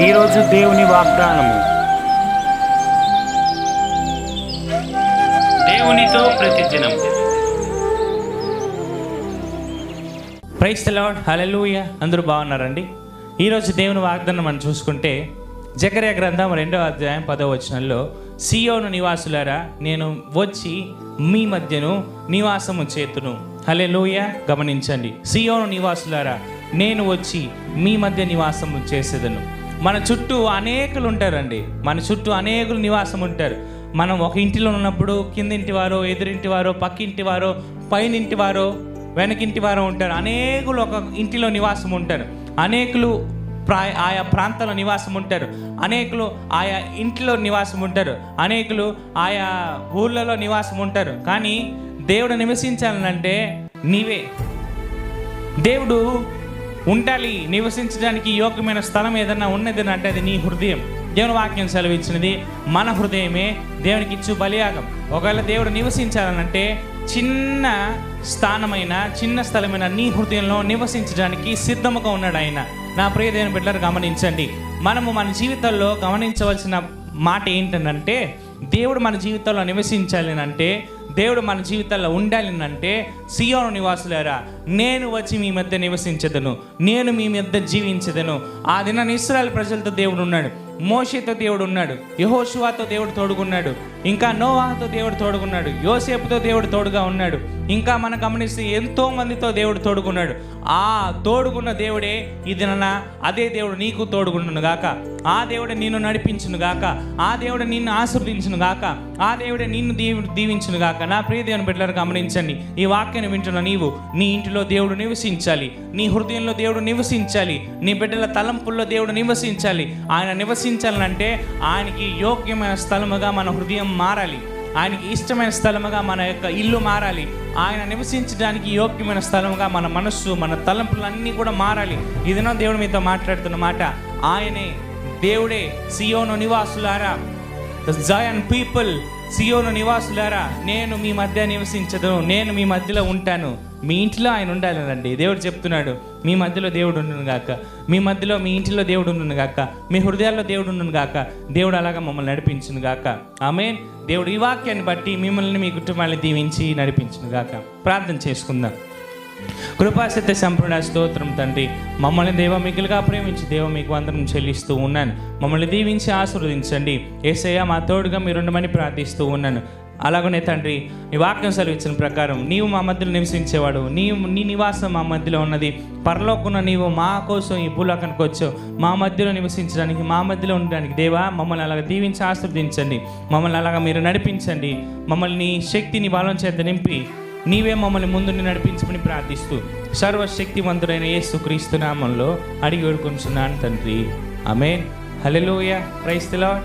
ఈరోజు దేవుని వాగ్దానము. దేవునితో ప్రతిదినం. ప్రైస్ లార్డ్ హల్లెలూయ అందరూ బాగున్నారండి? ఈరోజు దేవుని వాగ్దానం మనం చూసుకుంటే జకర్య గ్రంథం రెండవ అధ్యాయం పదవ వచనంలో సియోను నివాసులారా నేను వచ్చి మీ మధ్యను నివాసము చేతును. హల్లెలూయ గమనించండి. సియోను నివాసులారా నేను వచ్చి మీ మధ్య నివాసము చేసేదను. మన చుట్టూ అనేకులు ఉంటారండి. మన చుట్టూ అనేకులు నివాసం ఉంటారు. మనం ఒక ఇంటిలో ఉన్నప్పుడు కిందింటి వారో ఎదురింటి వారో పక్కింటి వారో పైనింటి వారో వెనకింటి వారు ఉంటారు. అనేకులు ఒక ఇంటిలో నివాసం ఉంటారు. అనేకులు ప్రా ఆయా ప్రాంతంలో నివాసం ఉంటారు. అనేకులు ఆయా ఇంట్లో నివాసం ఉంటారు. అనేకులు ఆయా ఊళ్ళలో నివాసం ఉంటారు. కానీ దేవుడు నివసించాలంటే నీవే. దేవుడు ఉండాలి నివసించడానికి యోగ్యమైన స్థలం ఏదన్నా ఉన్నది అంటే అది నీ హృదయం. దేవుని వాక్యం సెలవిచ్చినది మన హృదయమే దేవునికి ఇచ్చు బలియాగం. ఒకవేళ దేవుడు నివసించాలనంటే చిన్న స్థానమైన చిన్న స్థలమైన నీ హృదయంలో నివసించడానికి సిద్ధముగా ఉన్నాడు ఆయన. నా ప్రియ దేవుని బిడ్డలు గమనించండి. మనము మన జీవితంలో గమనించవలసిన మాట ఏంటంటే దేవుడు మన జీవితంలో నివసించాలి అంటే దేవుడు మన జీవితంలో ఉండాలి అంటే సియోను నివాసులారా నేను వచ్చి మీ మధ్య నివసించదను నేను మీ మధ్య జీవించదను. ఆ దినాన్ని ఇస్రాయల్ ప్రజలతో దేవుడు ఉన్నాడు మోషేతో దేవుడు ఉన్నాడు యహోషువాతో దేవుడు తోడుగున్నాడు ఇంకా నోవాహతో దేవుడు తోడుగున్నాడు యోసేపుతో దేవుడు తోడుగా ఉన్నాడు ఇంకా మనం గమనిస్తే ఎంతో మందితో దేవుడు తోడుకున్నాడు ఆ తోడుకున్న దేవుడే ఇది నన్న అదే దేవుడు నీకు తోడుకున్నాను గాక. ఆ దేవుడు నిన్ను నడిపించును గాక. ఆ దేవుడు నిన్ను ఆశీర్వదించును గాక. ఆ దేవుడే నిన్ను దీవి దీవించును గాక. నా ప్రియ దేవుని గమనించండి ఈ వాక్యాన్ని వింటున్న నీవు నీ ఇంటి ఇంటిలో దేవుడు నివసించాలి. నీ హృదయంలో దేవుడు నివసించాలి. నీ బిడ్డల తలంపుల్లో దేవుడు నివసించాలి. ఆయన నివసించాలంటే ఆయనకి యోగ్యమైన స్థలముగా మన హృదయం మారాలి. ఆయనకి ఇష్టమైన స్థలముగా మన యొక్క ఇల్లు మారాలి. ఆయన నివసించడానికి యోగ్యమైన స్థలముగా మన మనస్సు మన తలంపులు అన్నీ కూడా మారాలి. ఇదినో దేవుడు మీతో మాట్లాడుతున్న మాట. ఆయనే దేవుడే సియోను నివాసులారా. ద జయన్ పీపుల్ సియోను నివాసులారా. నేను మీ మధ్య నివసించదు నేను మీ మధ్యలో ఉంటాను. మీ ఇంటిలో ఆయన ఉండాలనండి. దేవుడు చెప్తున్నాడు మీ మధ్యలో దేవుడు ఉండును గాక. మీ మధ్యలో మీ ఇంటిలో దేవుడు ఉండును గాక. మీ హృదయాల్లో దేవుడు ఉండును గాక. దేవుడు అలాగా మమ్మల్ని నడిపించును గాక. ఆమె దేవుడు ఈ వాక్యాన్ని బట్టి మిమ్మల్ని మీ కుటుంబాన్ని దీవించి నడిపించును గాక. ప్రార్థన చేసుకుందాం. కృపాసత్య సంపూర్ణ స్తోత్రం తండ్రి. మమ్మల్ని దేవ మిగిలిగా ప్రేమించి దేవ మీకు అందరం చెల్లిస్తూ ఉన్నాను. మమ్మల్ని దీవించి ఆశీర్వదించండి. ఏసయ్య మా తోడుగా మీరుండమని ప్రార్థిస్తూ ఉన్నాను. అలాగనే తండ్రి నీ వాక్యం సెలవిచ్చిన ప్రకారం నీవు మా మధ్యలో నివసించేవాడు నీవు నీ నివాసం మా మధ్యలో ఉన్నది. పరలోకున్న నీవు మా కోసం ఈ భూలోకానికి వచ్చావు. మా మధ్యలో నివసించడానికి మా మధ్యలో ఉండడానికి దేవా మమ్మల్ని అలాగ దీవించి ఆశీర్వదించండి. మమ్మల్ని అలాగ మీరు నడిపించండి. మమ్మల్ని నీ శక్తిని బలం చేత నింపి నీవే మమ్మల్ని ముందుని నడిపించమని ప్రార్థిస్తూ సర్వశక్తివంతుడైన యేసు క్రీస్తు నామంలో అడిగి వేడుకుంటున్నాను తండ్రి. అమేన్ హల్లెలూయా. క్రైస్తలా